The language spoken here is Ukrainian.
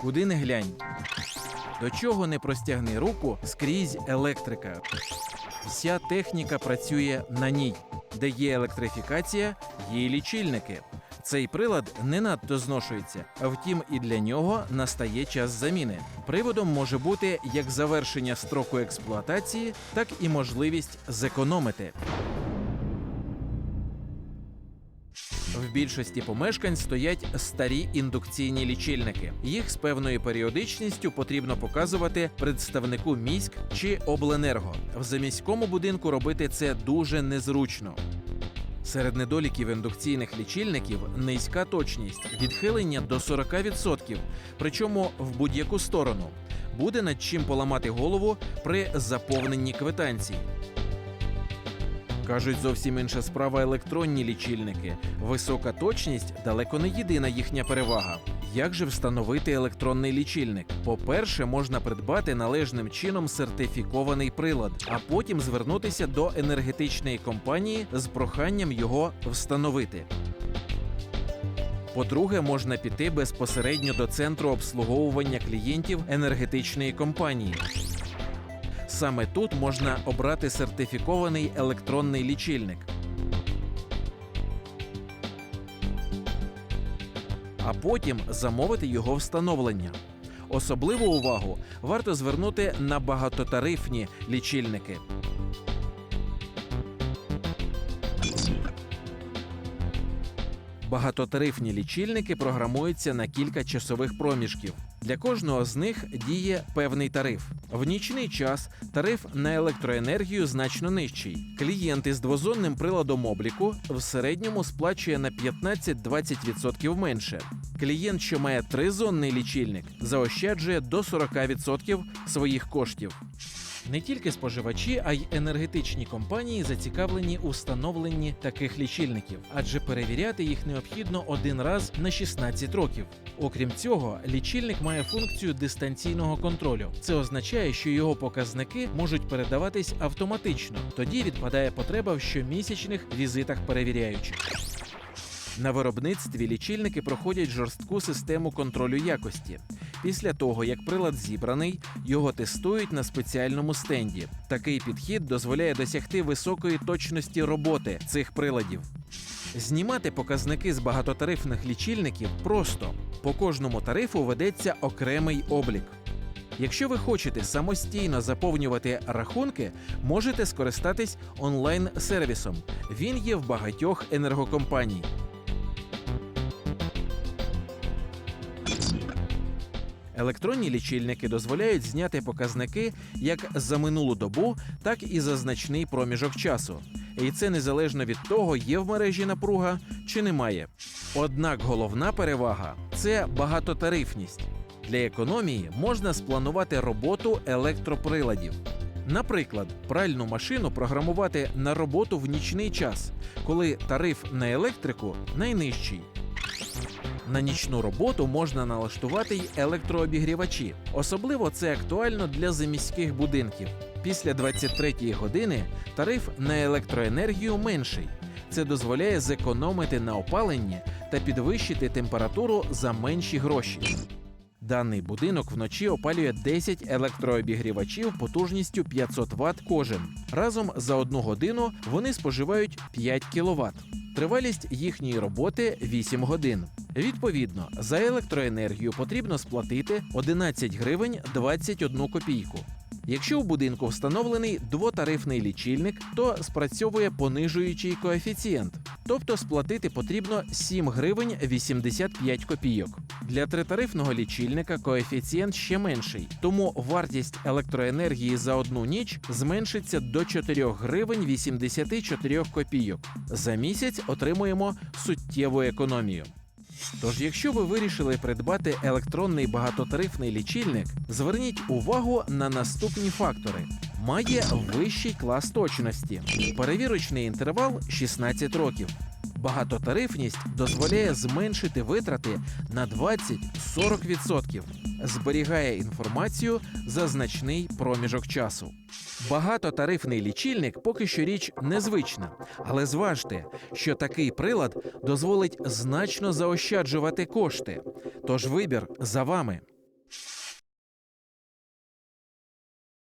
Куди не глянь. До чого не простягни руку скрізь електрика. Вся техніка працює на ній. Де є електрифікація, є лічильники. Цей прилад не надто зношується, втім, і для нього настає час заміни. Приводом може бути як завершення строку експлуатації, так і можливість зекономити. Більшості помешкань стоять старі індукційні лічильники. Їх з певною періодичністю потрібно показувати представнику міськ чи обленерго. В заміському будинку робити це дуже незручно. Серед недоліків індукційних лічильників низька точність, відхилення до 40%, причому в будь-яку сторону. Буде над чим поламати голову при заповненні квитанцій. Кажуть, зовсім інша справа електронні лічильники. Висока точність далеко не єдина їхня перевага. Як же встановити електронний лічильник? По-перше, можна придбати належним чином сертифікований прилад, а потім звернутися до енергетичної компанії з проханням його встановити. По-друге, можна піти безпосередньо до центру обслуговування клієнтів енергетичної компанії. Саме тут можна обрати сертифікований електронний лічильник. А потім замовити його встановлення. Особливу увагу варто звернути на багатотарифні лічильники. Багатотарифні лічильники програмуються на кілька часових проміжків. Для кожного з них діє певний тариф. В нічний час тариф на електроенергію значно нижчий. Клієнт із двозонним приладом обліку в середньому сплачує на 15-20% менше. Клієнт, що має тризонний лічильник, заощаджує до 40% своїх коштів. Не тільки споживачі, а й енергетичні компанії зацікавлені у встановленні таких лічильників, адже перевіряти їх необхідно один раз на 16 років. Окрім цього, лічильник має функцію дистанційного контролю. Це означає, що його показники можуть передаватись автоматично. Тоді відпадає потреба в щомісячних візитах перевіряючих. На виробництві лічильники проходять жорстку систему контролю якості. Після того, як прилад зібраний, його тестують на спеціальному стенді. Такий підхід дозволяє досягти високої точності роботи цих приладів. Знімати показники з багатотарифних лічильників просто по кожному тарифу ведеться окремий облік. Якщо ви хочете самостійно заповнювати рахунки, можете скористатись онлайн-сервісом. Він є в багатьох енергокомпаній. Електронні лічильники дозволяють зняти показники як за минулу добу, так і за значний проміжок часу. І це незалежно від того, є в мережі напруга чи немає. Однак головна перевага це багатотарифність. Для економії можна спланувати роботу електроприладів. Наприклад, пральну машину програмувати на роботу в нічний час, коли тариф на електрику найнижчий. На нічну роботу можна налаштувати й електрообігрівачі. Особливо це актуально для заміських будинків. Після 23-ї години тариф на електроенергію менший. Це дозволяє зекономити на опаленні та підвищити температуру за менші гроші. Даний будинок вночі опалює 10 електрообігрівачів потужністю 500 Вт кожен. Разом за одну годину вони споживають 5 кВт. Тривалість їхньої роботи 8 годин. Відповідно, за електроенергію потрібно сплатити 11 гривень 21 копійку. Якщо у будинку встановлений двотарифний лічильник, то спрацьовує понижуючий коефіцієнт, тобто сплатити потрібно 7 гривень 85 копійок. Для тритарифного лічильника коефіцієнт ще менший, тому вартість електроенергії за одну ніч зменшиться до 4 гривень 84 копійок. За місяць отримуємо суттєву економію. Тож, якщо ви вирішили придбати електронний багатотарифний лічильник, зверніть увагу на наступні фактори. Має вищий клас точності, перевірочний інтервал 16 років. Багатотарифність дозволяє зменшити витрати на 20-40%, зберігає інформацію за значний проміжок часу. Багатотарифний лічильник поки що річ незвична, але зважте, що такий прилад дозволить значно заощаджувати кошти. Тож вибір за вами.